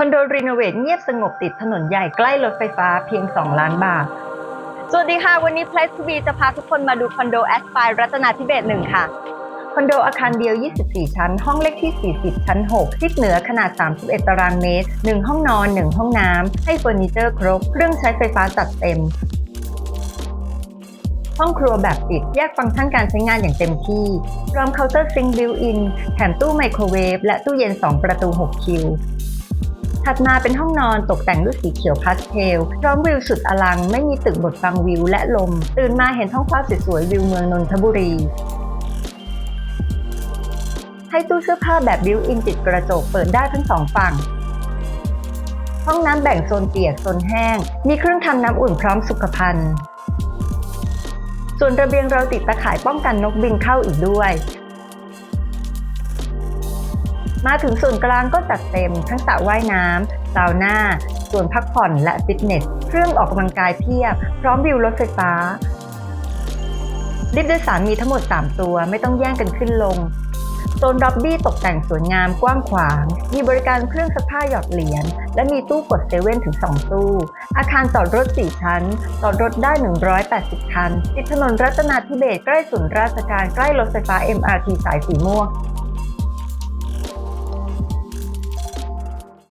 อนโดรีโนเวทเงียบสงบติดถนนใหญ่ใกล้รถไฟฟ้าเพียง 2 ล้านบาท สวัสดีค่ะ วันนี้ Place to be จะพาทุกคนมาดูคอนโดแอสไ r e รัตนาธิเบศหนึ่งค่ะ คอนโดอาคารเดียว 24 ชั้น ห้องเลขที่ 40 ชั้น 6 ทิศเหนือขนาด 31 ตารางเมตร 1 ห้องนอน 1 ห้องน้ำ ให้เฟอร์นิเจอร์ครบ เครื่องใช้ไฟฟ้าจัดเต็ม ห้องครัวแบบปิด แยกฟังก์ชันการใช้งานอย่างเต็มที่ พร้อมเคาน์เตอร์ซิงค์บิวอิน แถมตู้ไมโครเวฟ และตู้เย็น 2 ประตู 6 คิว ถัดมาเป็นห้องนอนตกแต่งด้วยสีเขียวพาสเทลพร้อมวิวสุดอลังไม่มีตึกบดฟังวิวและลม ตื่นมาเห็นท้องฟ้าสวยๆวิวเมืองนนทบุรีให้ตู้เสื้อผ้าแบบบิวอินติดกระจกเปิดได้ทั้งสองฝั่ง ห้องน้ำแบ่งโซนเปียกโซนแห้ง มีเครื่องทำน้ำอุ่นพร้อมสุขภัณฑ์ ส่วนระเบียงเราติดตะข่ายป้องกันนกบินเข้าอีกด้วย มาถึงส่วนกลางก็จัดเต็มทั้งสระว่ายน้ำซาวน่าส่วนพักผ่อนและฟิตเนส เครื่องออกกำลังกายเพียบ พร้อมวิวรถไฟฟ้าลิฟต์โดยสารมีทั้งหมด 3 ตัวไม่ต้องแย่งกันขึ้นลงโซนร็อบบี้ตกแต่งสวยงามกว้างขวาง มีบริการเครื่องซักผ้าหยอดเหรียญ และมีตู้กดเซเว่นถึง 2 ตู้ อาคารจอดรถ 4 ชั้น จอดรถได้ 180 คัน ติดถนนรัตนาธิเบศใกล้ศูนย์ราชการใกล้รถไฟฟ้า MRT สายสีม่วง